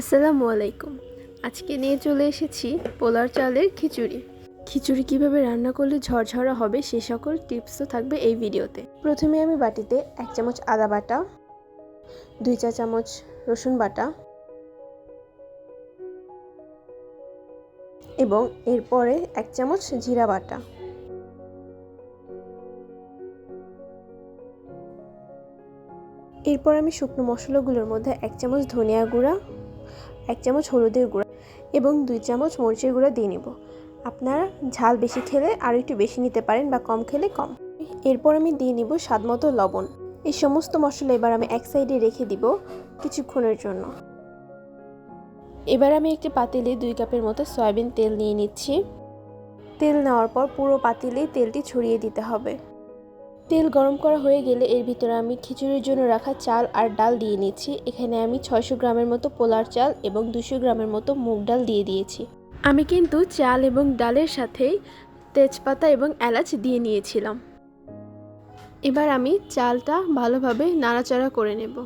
আসসালামু আলাইকুম। আজকে নিয়ে চলে এসেছি পোলার চালের খিচুড়ি। খিচুড়ি কীভাবে রান্না করলে ঝরঝরা হবে সে সকল টিপসও থাকবে এই ভিডিওতে। প্রথমে আমি বাটিতে এক চামচ আদা বাটা, দুই চা চামচ রসুন বাটা এবং এরপরে এক চামচ জিরা বাটা। এরপর আমি শুকনো মশলাগুলোর মধ্যে এক চামচ ধনিয়া গুঁড়া এক চামচ হলুদের গুঁড়া এবং দুই চামচ মরিচের গুঁড়া দিয়ে নেব। আপনারা ঝাল বেশি খেলে আরও একটু বেশি নিতে পারেন বা কম খেলে কম। এরপর আমি দিয়ে নিব স্বাদ মতো লবণ। এই সমস্ত মশলা এবার আমি এক সাইডে রেখে দিব কিছুক্ষণের জন্য। এবার আমি একটি পাতিলে দুই কাপের মতো সয়াবিন তেল নিয়ে নিচ্ছি। তেল নেওয়ার পর পুরো পাতিলেই তেলটি ছড়িয়ে দিতে হবে। তেল গরম করা হয়ে গেলে এর ভিতরে আমি খিচুড়ির জন্য রাখা চাল আর ডাল দিয়ে নিচ্ছি এখানে আমি ছয়শো গ্রামের মতো পোলার চাল এবং দুশো গ্রামের মতো মুগ ডাল দিয়ে দিয়েছি। আমি কিন্তু চাল এবং ডালের সাথেই তেজপাতা এবং এলাচ দিয়ে নিয়েছিলাম। এবার আমি চালটা ভালোভাবে নাড়াচাড়া করে নেব।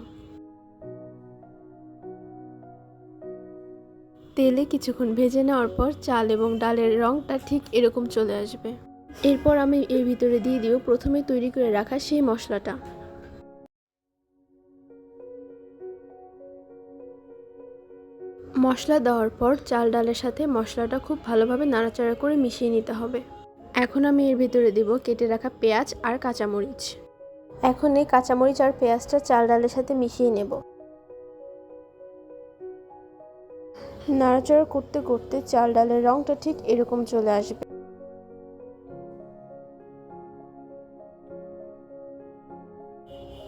তেলে কিছুক্ষণ ভেজে নেওয়ার পর চাল এবং ডালের রঙটা ঠিক এরকম চলে আসবে। এরপর আমি এর ভিতরে দিয়ে দিব প্রথমে তৈরি করে রাখা সেই মশলাটা। মশলা দেওয়ার পর চাল ডালের সাথে মশলাটা খুব ভালোভাবে নাড়াচাড়া করে মিশিয়ে নিতে হবে। এখন আমি এর ভিতরে দিব কেটে রাখা পেঁয়াজ আর কাঁচামরিচ। এখন এই কাঁচামরিচ আর পেঁয়াজটা চাল ডালের সাথে মিশিয়ে নেব। নাড়াচাড়া করতে করতে চাল ডালের রঙটা ঠিক এরকম চলে আসবে।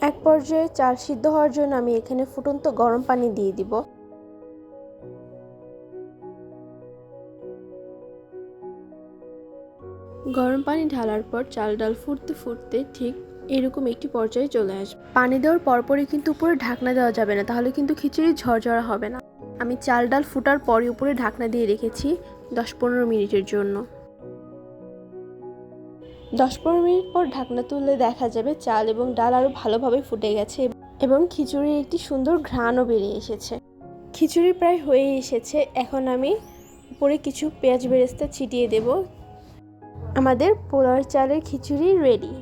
এক পর্যায়ে চাল সিদ্ধ হওয়ার জন্য আমি এখানে ফুটন্ত গরম পানি দিয়ে দিব। গরম পানি ঢালার পর চাল ডাল ফুটতে ফুটতে ঠিক এরকম একটি পর্যায়ে চলে আসবে। পানি দেওয়ার পরপরই কিন্তু উপরে ঢাকনা দেওয়া যাবে না, তাহলে কিন্তু খিচুড়ি ঝরঝরা হবে না। আমি চাল ডাল ফুটার পরই উপরে ঢাকনা দিয়ে রেখেছি দশ পনেরো মিনিটের জন্য। দশ পনেরো মিনিট পর ঢাকনা তুললে দেখা যাবে চাল এবং ডাল আরও ভালোভাবে ফুটে গেছে এবং খিচুড়ির একটি সুন্দর ঘ্রাণও বেরিয়ে এসেছে। খিচুড়ি প্রায় হয়ে এসেছে, এখন আমি উপরে কিছু পেঁয়াজ বেরেস্তা ছিটিয়ে দেব। আমাদের পোলার চালের খিচুড়ি রেডি